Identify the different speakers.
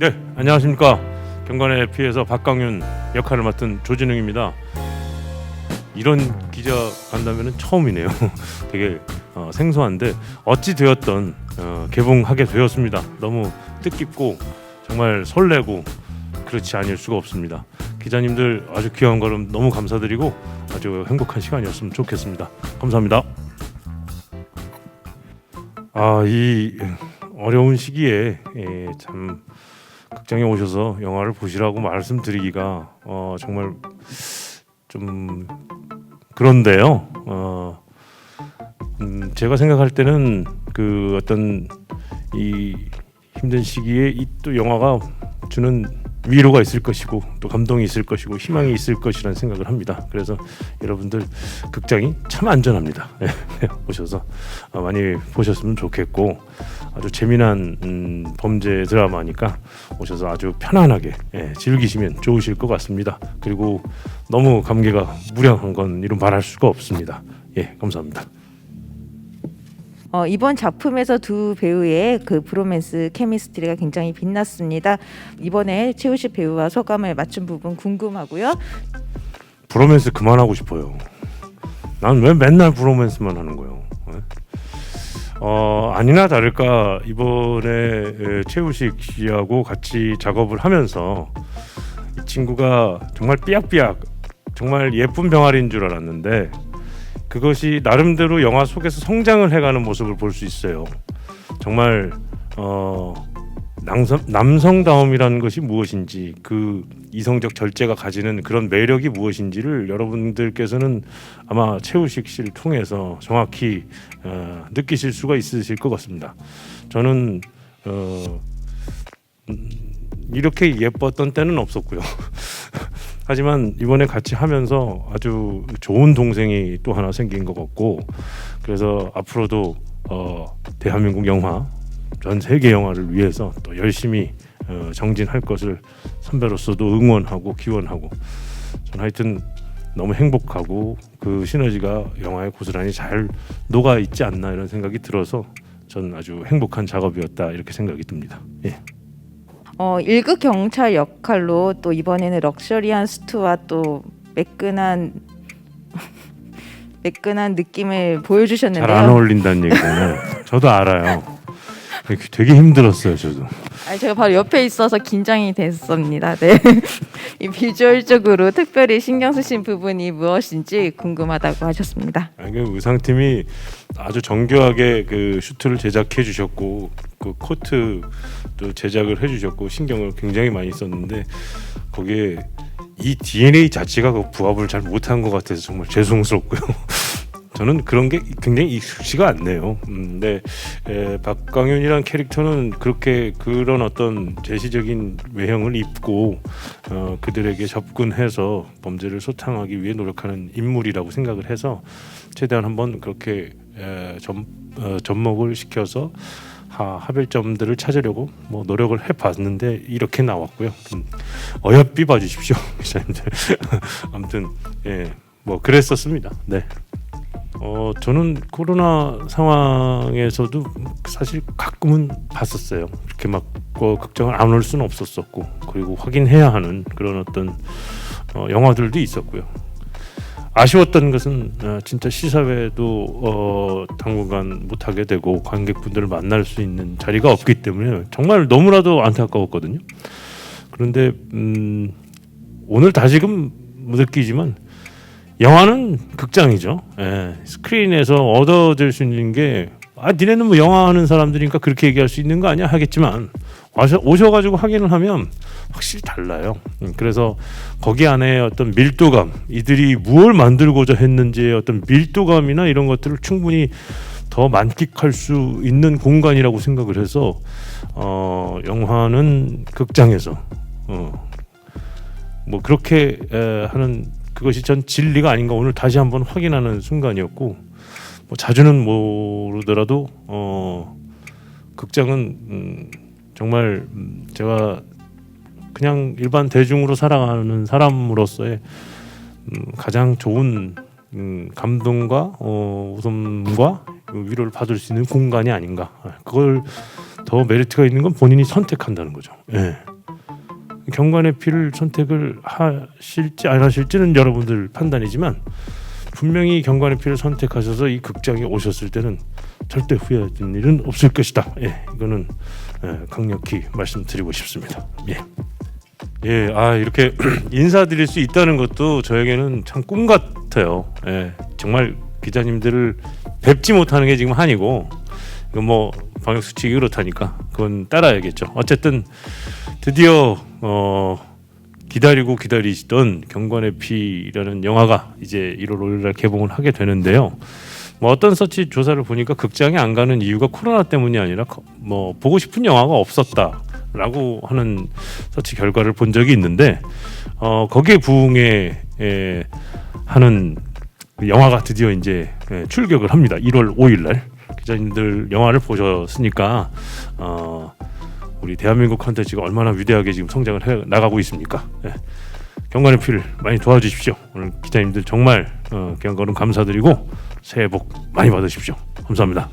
Speaker 1: 네, 안녕하십니까. 경관의 피해서 박강윤 역할을 맡은 조진웅입니다. 이런 기자 간담회는 처음이네요. 되게 어, 생소한데 어찌 되었던 어, 개봉하게 되었습니다. 너무 뜻깊고 정말 설레고 그렇지 않을 수가 없습니다. 기자님들 아주 귀한 걸음 너무 감사드리고 아주 행복한 시간이었으면 좋겠습니다. 감사합니다. 아, 이 어려운 시기에 예, 참 극장에 오셔서 영화를 보시라고 말씀드리기가 어, 정말 좀 그런데요. 어, 음, 제가 생각할 때는 그 어떤 이 힘든 시기에 이 또 영화가 주는 위로가 있을 것이고 또 감동이 있을 것이고 희망이 있을 것이라는 생각을 합니다. 그래서 여러분들 극장이 참 안전합니다. 예, 오셔서 어, 많이 보셨으면 좋겠고 아주 재미난 음, 범죄 드라마니까 오셔서 아주 편안하게 예, 즐기시면 좋으실 것 같습니다. 그리고 너무 감개가 무량한 건 이런 말할 수가 없습니다. 예, 감사합니다.
Speaker 2: 어, 이번 작품에서 두 배우의 그 브로맨스 케미스트리가 굉장히 빛났습니다. 이번에 최우식 배우와 소감을 맞춘 부분 궁금하고요.
Speaker 1: 브로맨스 그만하고 싶어요. 난 왜 맨날 브로맨스만 하는 거예요? 예? 어 아니나 다를까 이번에 에, 최우식 씨하고 같이 작업을 하면서 이 친구가 정말 삐약삐약 정말 예쁜 병아리인 줄 알았는데 그것이 나름대로 영화 속에서 성장을 해가는 모습을 볼 수 있어요. 정말 어 남성, 남성다움이라는 것이 무엇인지 그 이성적 절제가 가지는 그런 매력이 무엇인지를 여러분들께서는 아마 최우식 씨를 통해서 정확히 어, 느끼실 수가 있으실 것 같습니다. 저는 어, 음, 이렇게 예뻤던 때는 없었고요. 하지만 이번에 같이 하면서 아주 좋은 동생이 또 하나 생긴 것 같고 그래서 앞으로도 어, 대한민국 영화 전 세계 영화를 위해서 또 열심히 어, 정진할 것을 선배로서도 응원하고 기원하고 전 하여튼 너무 행복하고 그 시너지가 영화에 고스란히 잘 녹아 있지 않나 이런 생각이 들어서 전 아주 행복한 작업이었다 이렇게 생각이 듭니다. 예.
Speaker 2: 어, 1급 경찰 역할로 또 이번에는 럭셔리한 스투와 또 매끈한 매끈한 느낌을
Speaker 1: 잘
Speaker 2: 보여주셨는데요.
Speaker 1: 안 어울린다는 얘기는 저도 알아요. 되게 힘들었어요, 저도.
Speaker 2: 아니, 제가 바로 옆에 있어서 긴장이 됐습니다. 네. 이 비주얼적으로 특별히 신경 쓰신 부분이 무엇인지 궁금하다고 하셨습니다.
Speaker 1: 아니, 그 의상팀이 아주 정교하게 그 슈트를 제작해 주셨고 그 코트도 제작을 해 주셨고 신경을 굉장히 많이 썼는데 거기에 이 DNA 자체가 그 부합을 잘 못한 것 같아서 정말 죄송스럽고요. 저는 그런 게 굉장히 익숙지가 않네요. 음, 근데 에, 박광윤이란 캐릭터는 그렇게 그런 어떤 제시적인 외형을 입고 어, 그들에게 접근해서 범죄를 소탕하기 위해 노력하는 인물이라고 생각을 해서 최대한 한번 그렇게 에, 점, 어, 접목을 시켜서 하, 하별점들을 찾으려고 뭐 노력을 해봤는데 이렇게 나왔고요. 음, 어여삐 봐주십시오, 기자님들. 아무튼 예, 뭐 그랬었습니다. 네. 어 저는 코로나 상황에서도 사실 가끔은 봤었어요. 이렇게 막 어, 극장을 안 올 수는 없었었고 그리고 확인해야 하는 그런 어떤 어, 영화들도 있었고요. 아쉬웠던 것은 어, 진짜 시사회도 어, 당분간 못 하게 되고 관객분들을 만날 수 있는 자리가 없기 때문에 정말 너무나도 안타까웠거든요. 그런데 음, 오늘 다시금 느끼지만 영화는 극장이죠. 예, 스크린에서 얻어질 수 있는 게 아, 니네는 뭐 영화 하는 사람들이니까 그렇게 얘기할 수 있는 거 아니야 하겠지만 와서 오셔가지고 확인을 하면 확실히 달라요. 음, 그래서 거기 안에 어떤 밀도감, 이들이 무엇을 만들고자 했는지의 어떤 밀도감이나 이런 것들을 충분히 더 만끽할 수 있는 공간이라고 생각을 해서 어, 영화는 극장에서 어, 뭐 그렇게 에, 하는 그것이 전 진리가 아닌가 오늘 다시 한번 확인하는 순간이었고 뭐 자주는 모르더라도 어 극장은 음, 정말 음, 제가 그냥 일반 대중으로 살아가는 사람으로서의 음, 가장 좋은 음, 감동과 어, 웃음과 위로를 받을 수 있는 공간이 아닌가 그걸 더 메리트가 있는 건 본인이 선택한다는 거죠. 예. 경관의 피를 선택을 하실지 안 하실지는 여러분들 판단이지만 분명히 경관의 피를 선택하셔서 이 극장에 오셨을 때는 절대 후회하는 일은 없을 것이다. 예, 이거는 예, 강력히 말씀드리고 싶습니다. 예. 예, 아 이렇게 인사드릴 수 있다는 것도 저에게는 참 꿈 같아요. 예, 정말 기자님들을 뵙지 못하는 게 지금 한이고 이거 뭐 방역 수칙이 그렇다니까 그건 따라야겠죠. 어쨌든 드디어 어 기다리고 기다리시던 경관의 피라는 영화가 이제 1월 5일 날 개봉을 하게 되는데요. 뭐 어떤 서치 조사를 보니까 극장에 안 가는 이유가 코로나 때문이 아니라 거- 뭐 보고 싶은 영화가 없었다라고 하는 서치 결과를 본 적이 있는데 어 거기에 부응해 에, 하는 그 영화가 드디어 이제 예, 출격을 합니다. 1월 5일 날 기자님들 영화를 보셨으니까 어 우리 대한민국 컨텐츠가 얼마나 위대하게 지금 성장을 해 나가고 있습니까? 예. 경관의 피를 많이 도와주십시오. 오늘 기자님들 정말 어, 경관은 감사드리고 새해 복 많이 받으십시오. 감사합니다.